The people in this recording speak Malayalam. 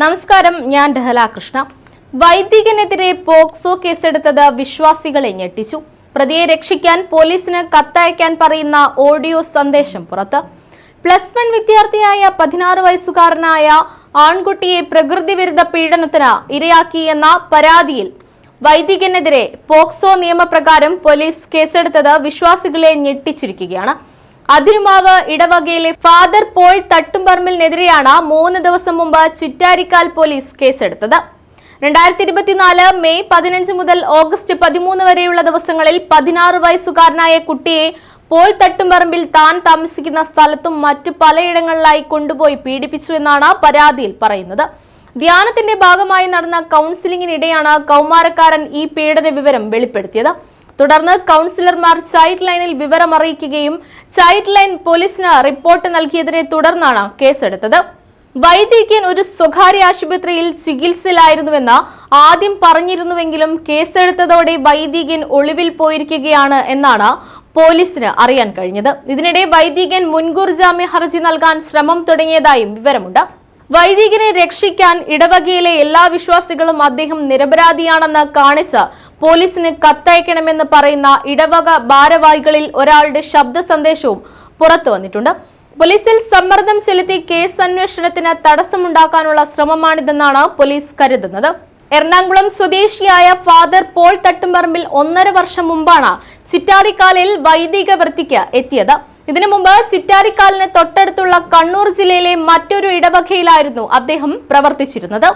നമസ്കാരം ഞാൻ ഡഹല കൃഷ്ണ. വൈദികനെതിരെ പോക്സോ കേസെടുത്തത് വിശ്വാസികളെ ഞെട്ടിച്ചു. പ്രതിയെ രക്ഷിക്കാൻ പോലീസിന് കത്തയക്കാൻ പറയുന്ന ഓഡിയോ സന്ദേശം പുറത്ത്. പ്ലസ് വൺ വിദ്യാർത്ഥിയായ പതിനാറ് വയസ്സുകാരനായ ആൺകുട്ടിയെ പ്രകൃതി വിരുദ്ധ പീഡനത്തിന് ഇരയാക്കിയെന്ന പരാതിയിൽ വൈദികനെതിരെ പോക്സോ നിയമപ്രകാരം പോലീസ് കേസെടുത്തത് വിശ്വാസികളെ ഞെട്ടിച്ചിരിക്കുകയാണ്. അതിരുമാവ് ഇടവകയിലെ ഫാദർ പോൾ തട്ടുംപറമ്പിലിനെതിരെയാണ് മൂന്ന് ദിവസം മുമ്പ് ചുറ്റാരിക്കാൽ പോലീസ് കേസെടുത്തത്. രണ്ടായിരത്തി ഇരുപത്തിനാല് മെയ് പതിനഞ്ച് മുതൽ ഓഗസ്റ്റ് പതിമൂന്ന് വരെയുള്ള ദിവസങ്ങളിൽ പതിനാറ് വയസ്സുകാരനായ കുട്ടിയെ പോൾ തട്ടുംപറമ്പിൽ താൻ താമസിക്കുന്ന സ്ഥലത്തും മറ്റു പലയിടങ്ങളിലായി കൊണ്ടുപോയി പീഡിപ്പിച്ചു എന്നാണ് പരാതിയിൽ പറയുന്നത്. ധ്യാനത്തിന്റെ ഭാഗമായി നടന്ന കൗൺസിലിംഗിനിടെയാണ് കൗമാരക്കാരൻ ഈ പീഡന വിവരം വെളിപ്പെടുത്തിയത്. തുടർന്ന് കൗൺസിലർമാർ ചൈൽഡ് ലൈനിൽ വിവരം അറിയിക്കുകയും ചൈൽഡ് ലൈൻ പോലീസിന് റിപ്പോർട്ട് നൽകിയതിനെ തുടർന്നാണ് കേസെടുത്തത്. വൈദികൻ ഒരു സ്വകാര്യ ആശുപത്രിയിൽ ചികിത്സയിലായിരുന്നുവെന്ന് ആദ്യം പറഞ്ഞിരുന്നുവെങ്കിലും കേസെടുത്തതോടെ വൈദികൻ ഒളിവിൽ പോയിരിക്കുകയാണ് എന്നാണ് പോലീസിന് അറിയാൻ കഴിഞ്ഞത്. ഇതിനിടെ വൈദികൻ മുൻകൂർ ജാമ്യ ഹർജി നൽകാൻ ശ്രമം തുടങ്ങിയതായും വിവരമുണ്ട്. വൈദികനെ രക്ഷിക്കാൻ ഇടവകയിലെ എല്ലാ വിശ്വാസികളും അദ്ദേഹം നിരപരാധിയാണെന്ന് കാണിച്ച് പോലീസിന് കത്തയക്കണമെന്ന് പറയുന്ന ഇടവക ഭാരവാഹികളിൽ ഒരാളുടെ ശബ്ദ സന്ദേശവും പുറത്തു വന്നിട്ടുണ്ട്. പോലീസിൽ സമ്മർദ്ദം ചെലുത്തി കേസ് അന്വേഷണത്തിന് തടസ്സമുണ്ടാക്കാനുള്ള ശ്രമമാണിതെന്നാണ് പോലീസ് കരുതുന്നത്. എറണാകുളം സ്വദേശിയായ ഫാദർ പോൾ തട്ടുംപറമ്പിൽ ഒന്നര വർഷം മുമ്പാണ് ചിറ്റാരിക്കാലിൽ വൈദിക വൃത്തിക്ക് എത്തിയത്. ഇതിനു മുമ്പ് ചിറ്റാരിക്കാലിന് തൊട്ടടുത്തുള്ള കണ്ണൂർ ജില്ലയിലെ മറ്റൊരു ഇടവകയിലായിരുന്നു അദ്ദേഹം പ്രവർത്തിച്ചിരുന്നത്.